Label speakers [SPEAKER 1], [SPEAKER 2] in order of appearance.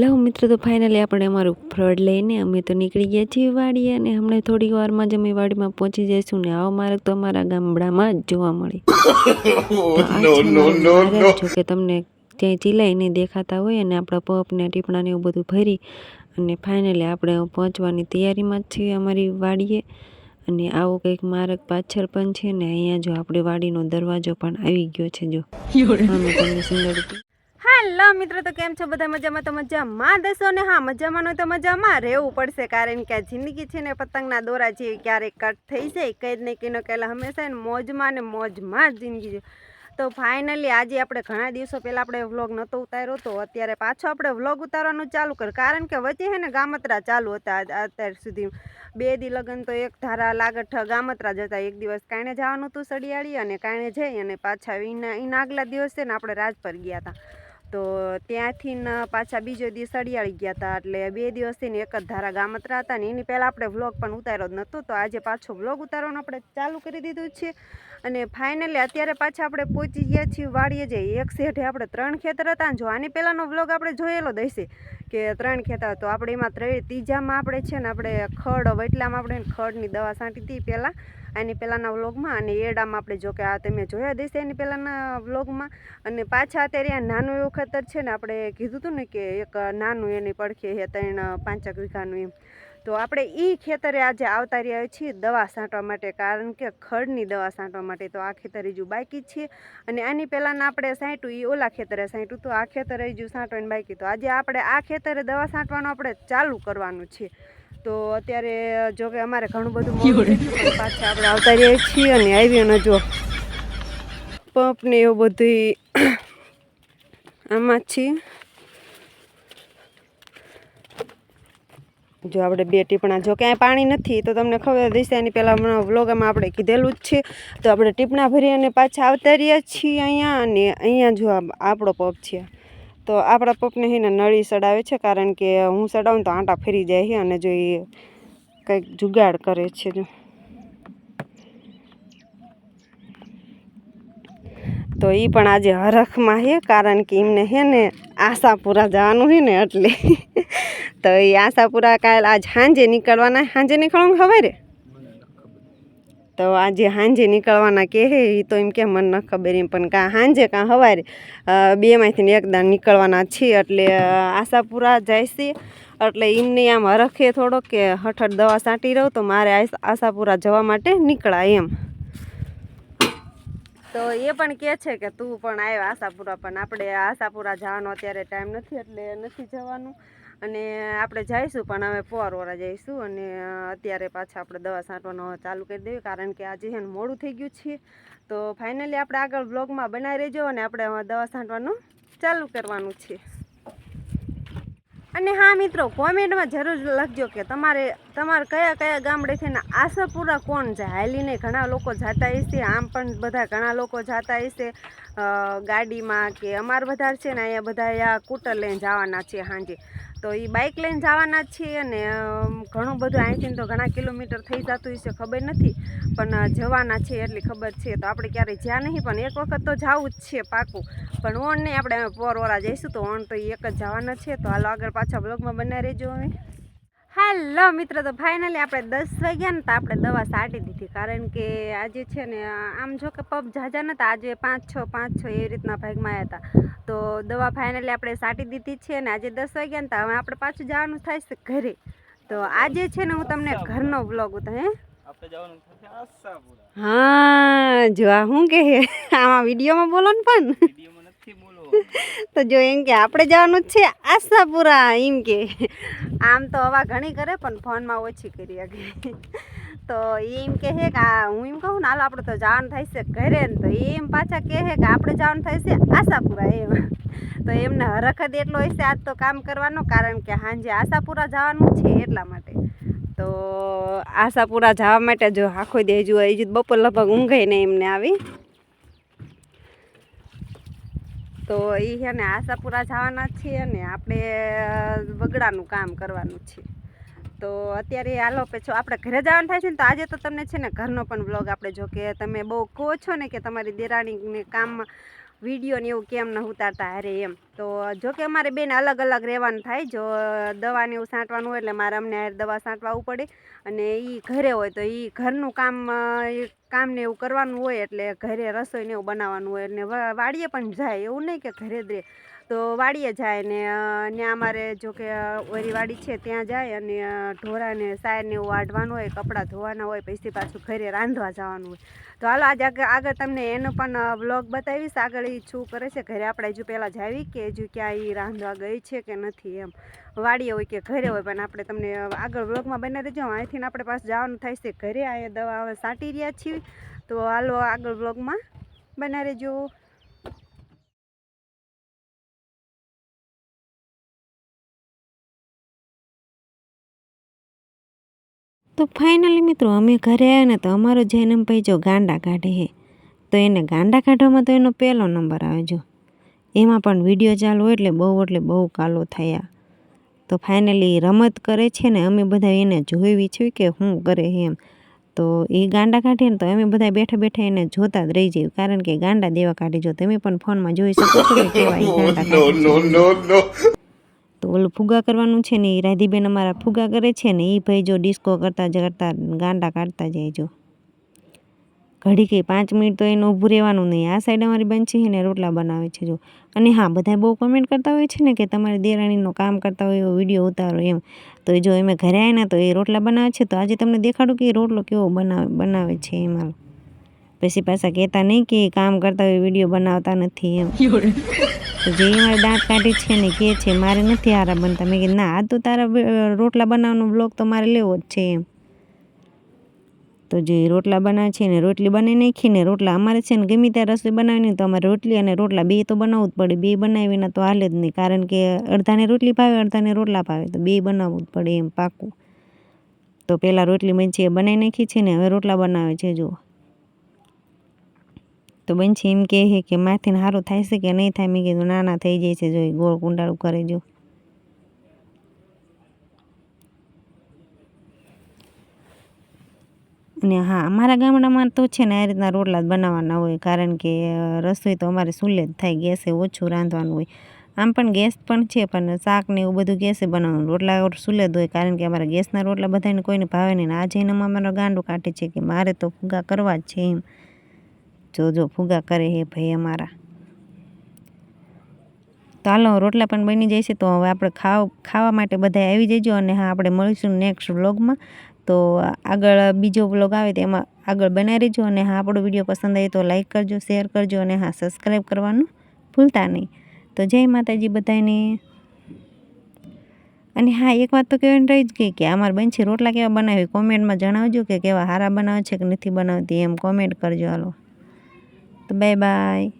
[SPEAKER 1] Hello મિત્રો તો finally આપણે અમારું ફ્રોડ લઈને અમે તો નીકળી ગયા છીએ વાડીએ અને હમણાં થોડી વારમાં જ અમે વાડીમાં પહોંચી જઈશું ને આવો માર્ગ તો અમારા ગામડામાં જ જોવા મળે. જો કે તમને ત્યાં ચીલાઈને દેખાતા હોય અને આપણા પપને ટીપણાને એવું બધું ભરી અને ફાઇનલી આપણે પહોંચવાની તૈયારીમાં જ છીએ અમારી વાડીએ અને આવો કંઈક માર્ગ પાછળ પણ છે ને અહીંયા જો આપણે વાડીનો દરવાજો પણ આવી ગયો છે જો અમે તમને સુંદર
[SPEAKER 2] હેલો મિત્રો, તો કેમ છો? બધા મજામાં? તો મજામાં દસો ને? હા, મજામાં તો મજામાં. રહેવું પડશે, કારણ કે આ જિંદગી છે ને, પતંગના દોરા જેવી ક્યારેક કટ થઈ જાય. કંઈ જ નહીં કંઈનો કહેલા. હંમેશા ને મોજમાં ને મોજમાં જ જિંદગી છે. તો ફાઇનલી આજે આપણે ઘણા દિવસો પહેલાં આપણે વ્લોગ નહોતો ઉતાર્યો, તો અત્યારે પાછો આપણે વ્લોગ ઉતારવાનું ચાલુ કર્યું કારણ કે વચ્ચે હે ને, ગામત્રા ચાલુ હતા અત્યાર સુધી. બે દી લગન તો એક ધારા લાગઠ ગામત્રા જતા એક દિવસ કાંણે જવાનું હતું સડિયાળી અને કાંણે જઈ અને પાછા એના એના આગલા દિવસે ને આપણે રાજપર ગયા હતા. તો ત્યાંથી પાછા બીજો દિવસ સડિયાળી ગયા હતા એટલે બે દિવસથી એક જ ધારા ગામત્રા હતા ને એની પહેલાં આપણે વ્લોગ પણ ઉતાર્યો જ નહોતો તો આજે પાછો વ્લોગ ઉતારવાનું આપણે ચાલુ કરી દીધું છે. અને ફાઇનલી અત્યારે પાછા આપણે પહોંચી ગયા છીએ વાડીએ જઈએ એક શેઠે આપણે ત્રણ ખેતર હતા જો આની પહેલાંનો વ્લોગ આપણે જોયેલો દેશે કે ત્રણ ખેતર તો આપણે એમાં ત્રણ ત્રીજામાં આપણે છે ને આપણે ખડ, વટલામાં આપણે ખડની દવા છાંટી હતી પહેલાં. આની પહેલાંના વ્લોગમાં અને એડામાં આપણે જો કે આ તમે જોયા દેશે એની પહેલાંના વ્લોગમાં. અને પાછા અત્યારે આ નાનું એવું ખેતર છે ને આપણે કીધું હતું ને કે એક નાનું એની પડખે છે ત્રણ પાંચક વીઘાનું એમ. તો આપણે એ ખેતરે આજે આવતા રહ્યા છીએ દવા છાંટવા માટે, કારણ કે ખડની દવા છાંટવા માટે તો આ ખેતર હજુ બાકી છે. અને આની પહેલાંના આપણે સાંટ્યું એ ઓલા ખેતરે સાંટ્યું તો આ ખેતરે હજુ છાંટવાની બાકી. તો આજે આપણે આ ખેતરે દવા છાંટવાનું આપણે ચાલુ કરવાનું છે. તો અત્યારે જો કે અમારે ઘણું બધું પાછા આપણે આવતા રહીએ છીએ અને આવી અને જો. પંપ ને એવું બધું આમાં છીએ. જો આપણે બે ટીપણા, જો ક્યાંય પાણી નથી, તો તમને ખબર દેશે એની પહેલાં હમણાં વ્લોગમાં આપણે કીધેલું જ છે. તો આપણે ટીપણા ભરી અને પાછા આવતા રહ્યા છીએ અહીંયા અને અહીંયા જો આપણો પપ છે. તો આપણા પપને છે ને નળી સડાવે છે, કારણ કે હું સડાવું તો આંટા ફરી જાય છે અને જો એ કંઈક જુગાડ કરે છે જો. તો એ પણ આજે હરખમાં છે કારણ કે એમને છે ને આશાપુરા જવાનું છે ને એટલે. તો એ આશાપુરા કાલ આજ સાંજે નીકળવાના સાંજે નીકળવાનું ખબર રે તો આજે સાંજે નીકળવાના કે હે એ તો એમ કે મને ન ખબર એમ, પણ કાં સાંજે કાં સવારે બેમાંથી એકદમ નીકળવાના છીએ એટલે આશાપુરા જાય છે. એટલે એમને આમ હરખે થોડોક કે હઠઠ દવા સાંટી રહું તો મારે આશાપુરા જવા માટે નીકળાય એમ. તો એ પણ કહે છે કે તું પણ આવ્યો આશાપુરા, પણ આપણે આશાપુરા જવાનો અત્યારે ટાઈમ નથી, એટલે નથી જવાનું. અને આપણે જઈશું, પણ હવે પોરવરા જઈશું અને અત્યારે પાછા આપણે દવા છાંટવાનું ચાલુ કરી દેવી કારણ કે આજે છે મોડું થઈ ગયું છે. તો ફાઇનલી આપણે આગળ બ્લોગમાં બનાવી રહેજો અને આપણે દવા છાંટવાનું ચાલુ કરવાનું છે. અને હા મિત્રો, કોમેન્ટમાં જરૂર લખજો કે તમારે તમારે કયા કયા ગામડેથી ને આશાપુરા કોણ જાય? હાલીને ઘણા લોકો જતા હશે, આમ પણ બધા ઘણા લોકો જતા હશે. ગાડીમાં કે અમારે બધા છે ને અહીંયા બધા કૂટર લઈને જવાના છે સાંજે. તો એ બાઇક લઈને જવાના છીએ અને ઘણું બધું અહીંથી તો ઘણા કિલોમીટર થઈ જતું હશે ખબર નથી, પણ જવાના છે એટલી ખબર છે. તો આપણે ક્યારેય જ્યાં નહીં, પણ એક વખત તો જવું જ છે પાકું. પણ ઓણ નહીં, આપણે પોરવાળા જઈશું તો ઓણ તો એક જ જવાના છે. તો હાલો આગળ પાછા બ્લોગમાં બનાવી રહેજો હવે. હેલો મિત્ર તો ફાઇનલી આપણે દસ વાગ્યા ને તો આપણે દવા સાટી દીધી. કારણ કે આજે છે ને આમ જો કે પબ ઝાઝા નહોતા આજે પાંચ છ પાંચ છ એવી રીતના ભાગમાં હતા તો. દવા ફાઇનલી આપણે સાટી દીધી છે અને આજે દસ વાગ્યા ને તો હવે આપણે પાછું જવાનું થાય છે ઘરે. તો આજે છે ને હું તમને ઘરનો બ્લોગ ઉતા હે? હા જો આ શું કહે આમાં વિડીયોમાં બોલો ને પણ. તો જો એમ કે આપણે જવાનું છે આશાપુરા, એમ કે. આમ તો હવા ઘણી કરે પણ ફોનમાં ઓછી કરી શકે. તો એમ કહે કે આ હું એમ કહું ને, હાલો આપણે તો જવાનું થાય ઘરે ને, તો એમ પાછા કહે કે આપણે જવાનું થાય આશાપુરા એમ. તો એમને હરખદ એટલો હશે આજ તો કામ કરવાનો, કારણ કે સાંજે આશાપુરા જવાનું છે એટલા માટે. તો આશાપુરા જવા માટે જો આખો દે હજુ હજુ બપોર લગભગ ઊંઘે ને એમને આવી. તો એ છે ને આશાપુરા જવાના છીએ ને આપણે વગડાનું કામ કરવાનું છે. તો અત્યારે હાલો પછી આપણે ઘરે જવાનું થાય છે ને તો આજે તો તમને છે ને ઘરનો પણ બ્લોગ આપણે જો કે તમે બહુ કહો છો ને કે તમારી દેરાણીને કામમાં વીડિયો ને એવું કેમ ન ઉતારતા અરે એમ. તો જો કે અમારે બેન અલગ અલગ રહેવાનું થાય, જો દવાને એવું છાંટવાનું હોય એટલે મારે અમને દવા છાંટવા પડે. અને એ ઘરે હોય તો એ ઘરનું કામ કામ ને એવું કરવાનું હોય એટલે ઘરે રસોઈ ને એવું બનાવવાનું હોય અને વાડીએ પણ જાય એવું નહીં કે ઘરે રહે તો વાડીએ જાય ને ત્યાં અમારે જો કે ઓરી વાડી છે ત્યાં જાય અને ઢોરાને સાયરને એવું વાઢવાનું હોય, કપડાં ધોવાના હોય પછી પાછું ઘરે રાંધવા જવાનું હોય. તો હાલો આજે આગળ તમને એનો પણ વ્લોગ બતાવીશ. આગળ એ શું કરે છે, ઘરે આપણે હજુ પહેલાં જાવી કે હજુ ક્યાં એ રાંધવા ગઈ છે કે નથી એમ? વાડીએ હોય કે ઘરે હોય, પણ આપણે તમને આગળ વ્લોગમાં બને રહેજો અહીંથી આપણે પાછું જવાનું થાય છે ઘરે, અહીંયા દવા હવે સાટી રહ્યા છીએ. તો હાલો આગળ વ્લોગમાં બના રહેજો
[SPEAKER 1] તો ફાઇનલી મિત્રો, અમે ઘરે આવ્યા ને તો અમારો જૈનમભાઈ જો ગાંડા કાઢે હે. તો એને ગાંડા કાઢવામાં તો એનો પહેલો નંબર આવે જો. એમાં પણ વીડિયો ચાલુ હોય એટલે બહુ એટલે બહુ કાલો થયા. તો ફાઇનલી રમત કરે છે ને, અમે બધા એને જોઈ છે કે શું કરે એમ. તો એ ગાંડા કાઢીએ ને તો અમે બધા બેઠા બેઠા એને જોતા જ રહી જઈએ. કારણ કે ગાંડા દેવા કાઢી જો, તમે પણ ફોનમાં જોઈ શકો છો કે તો ઓલું ફુગા કરવાનું છે ને એ રાધીબેન અમારા ફુગા કરે છે ને એ ભાઈ જો ડિસ્કો કરતા જ કરતા ગાંડા કાઢતા જાય જો. ઘડી કે પાંચ મિનિટ તો એને ઊભું રહેવાનું નહીં. આ સાઈડ અમારી બેન છે ને રોટલા બનાવે છે જો. અને હા બધા બહુ કમેન્ટ કરતા હોય છે ને કે તમારી દેરાણીનું કામ કરતા હોય એવો વીડિયો ઉતારો એમ. તો જો અમે ઘરે આવ્યા ને તો એ રોટલા બનાવે છે. તો આજે તમને દેખાડું કે એ રોટલો કેવો બનાવે બનાવે છે એમાં પછી પાછા કહેતા નહીં કે કામ કરતા હોય વીડિયો બનાવતા નથી એમ. તો જે મારે દાંત કાઢે છે ને કે છે, મારે નથી હારા બનતા. મેં કીધું, ના, આ તો તારા રોટલા બનાવવાનો બ્લોગ તો મારે લેવો જ છે એમ. તો જે રોટલા બનાવે છે ને, રોટલી બનાવી નાખી ને, રોટલા અમારે છે ને ગમે ત્યાં રસોઈ બનાવીને તો અમારે રોટલી અને રોટલા બે તો બનાવવું જ પડે. બે બનાવીને તો હાલે જ નહીં. કારણ કે અડધાને રોટલી ભાવે, અડધાને રોટલા ભાવે. તો બે બનાવવું જ પડે એમ પાકું. તો પહેલાં રોટલી મેં છે બનાવી નાખી છે ને, હવે રોટલા બનાવે છે જો તો બનશી એમ કહે છે કે માથીને સારું થાય છે કે નહીં થાય? મેં કીધું, ના ના, થઈ જાય છે જો ગોળ કુંડાળું કરે જો. અને હા, અમારા ગામડામાં તો છે ને આ રીતના રોટલા જ બનાવવાના હોય, કારણ કે રસોઈ તો અમારે સુલે જ થાય, ગેસે ઓછું રાંધવાનું હોય. આમ પણ ગેસ પણ છે, પણ શાક ને એવું બધું ગેસે બનાવવાનું, રોટલા સુલે જ હોય, કારણ કે અમારા ગેસના રોટલા બધાને કોઈને ભાવે નહીં. આજે જઈને અમારો ગાંડો કાઢે છે કે મારે તો ફુગા કરવા જ છે એમ. જો જો, ફુગા કરે હે ભાઈ અમારા. તો હાલો, રોટલા પણ બની જાય છે, તો હવે આપણે ખાવ, ખાવા માટે બધા આવી જજો અને હા, આપણે મળીશું નેક્સ્ટ વ્લોગમાં તો આગળ બીજો વ્લોગ આવે તેમાં આગળ બનાવી રહેજો અને હા, આપણો વીડિયો પસંદ આવે તો લાઈક કરજો શેર કરજો અને હા સબસ્ક્રાઈબ કરવાનું ભૂલતા નહીં. તો જય માતાજી બધાને અને હા, એક વાત તો કહેવાની રહી જ ગઈ કે અમારે બેન છે રોટલા કેવા બનાવી કોમેન્ટમાં જણાવજો કે કેવા સારા બનાવે છે કે નથી બનાવતી, એમ કોમેન્ટ કરજો હાલો. Bye bye.